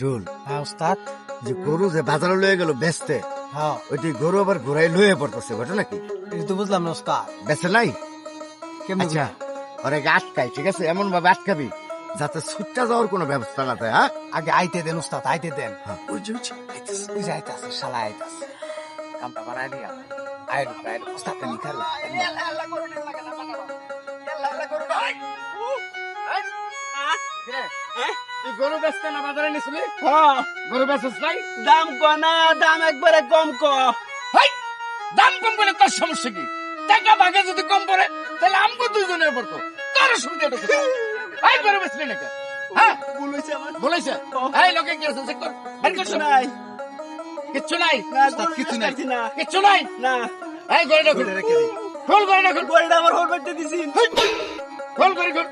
Rule হ্যাঁ উস্তাদ? যে গরু যে বাজারে লয়ে গেল বেচতে। হ্যাঁ ওইটি গরু আবার ঘুরাই লয়ে পড়তেছে ঘটনা কি এটা তো বুঝলাম না উস্তাদ? বেচে নাই? আচ্ছা ওরে আটকাই ঠিক আছে? এমন ভাবে আটকাবি যাতে ছুটটা যাওয়ার কোনো ব্যবস্থা না থাকে হ্যাঁ আগে আইতে দেন উস্তাদ আইতে দেন। ওই যে ওই যে আইতাছে শালা আইতাছে। কামটা বানাই দিয়া। আইলো উস্তাদ তে লিখার তুই গরু বেচতে না বাজারে নিছিলি? হ্যাঁ গরু বেচছিস নাই? দাম ক না দাম একবারে কম ক। হাই দাম কম বলে তোর সমস্যা কি? টাকা ভাগে যদি কম পড়ে তাহলে আমগো দুইজনের পড়তো তোর সুবিধাটা কোথায় হাই গরু বেচলি নাকি? হ্যাঁ? বলেছে আমার। বলেছে? এই লোকে কি আছে? চেক কর। বের কর কিছু নাই। কিচ্ছু নাই? না উস্তাদ, কিছু নাই। না। কিচ্ছু নাই? না। এই গরুটা খুল। খুল গরুটা খুল। গড়িটা আমার হোর বেটে দিছি খুল। করে খুল।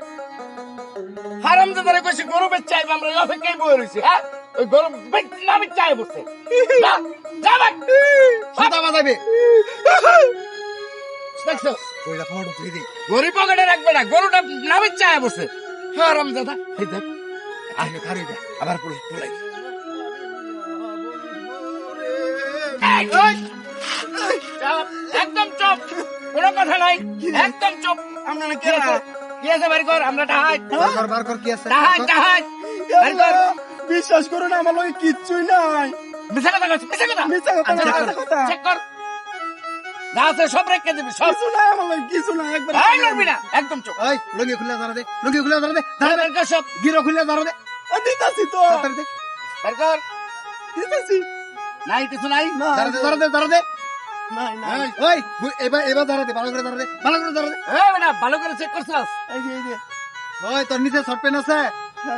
হারাম দাদারে কইছি গরু বেচতে আইব আমরা অপেক্ষায় বয়ে রইছি হ্যাঁ? ওই গরু বেচতে না বসে যা সুতা বাজাবে দেখছ? ওইটা দে গরিব পকেটে রাখবে না গরুটা না বসে হারাম দাদা এই দেখ। আইলে যা আবার পুলিশ পুলাই একদম চুপ। কোনো কথা নাই। একদম চুপ। আপনারা কি? আছে কি আছে? বাড়ি কর আমরা টাহাই বার কর কি আছে? টাহাই টাহাই বাড়ি কর। বিশ্বাস করুন আমার লগে কিচ্ছুই নাই। মিছা কথা কইছিস মিছা কথা। মিথ্যা কথা না, কথা। চেক কর। যা আছে সব রেখে দিবি সব। কিছু নাই আমার লগে কিছু নাই একবার এই লড়বি না একদম চুপ। ওই লুঙ্গি খুলে দাঁড়া দে লুঙ্গি খুলে দাঁড়া দে দাঁড়া বের কর সব। গিরো খুলে দাঁড়া দে। দিতাছি তো। তাড়াতাড়ি দে। বের কর। দিতাছি। নাই কিছু নাই। দাঁড়া দে দাঁড়া দে দাঁড়া দে। নাই নাই এই, ওই এবার এবার দাঁড়া দে ভালো করে দাঁড়া দে ভালো করে দাঁড়া দে। এই বেটা ভালো করে চেক করছস? এই যে এই যে। ওই তোর নিচে শর্ট প্যান্ট আছে?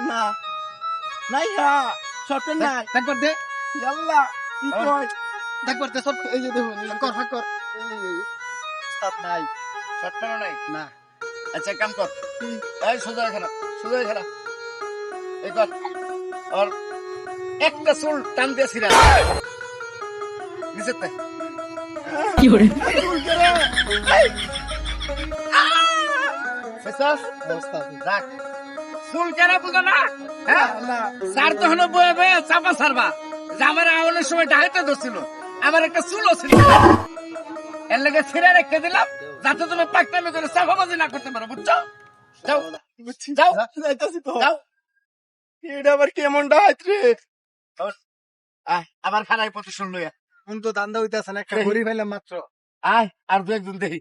না নাই হ্যাঁ শর্ট নাই। একবার দে। ইয়াল্লা কি আর- দে শর্ট এই যে দেখুন এই কর ফাঁক কর। উস্তাদ নাই। শর্ট প্যান্ট নাই? না। আচ্ছা কাম কর। এই সোজা এখানে সোজা এখানে। এই কর। আর একটা চুল টান দিয়ে ছিড়া নিচের তে স্যার তো হলো বয়ে বয়ে চাপা সারবা যে আমার আওয়ানোর সময় ডাইতে ধরছিল। আমার একটা চুলও ছিল। এর লেগে ছিঁড়ে রেখে দিলাম যাতে তুমি পাকটামি করে চাপাবাজি না করতে পারো বুঝছ? যাও। বুঝছি যাও। যাইতাছি তো। যাও। এটা আবার কেমন রে? আবার খানায় প্রতিশোধ লইয়া। কোন তো দান্দা হইতাছে না একটা। গরিব হইলাম মাত্র আয় আর দু একজন দেখি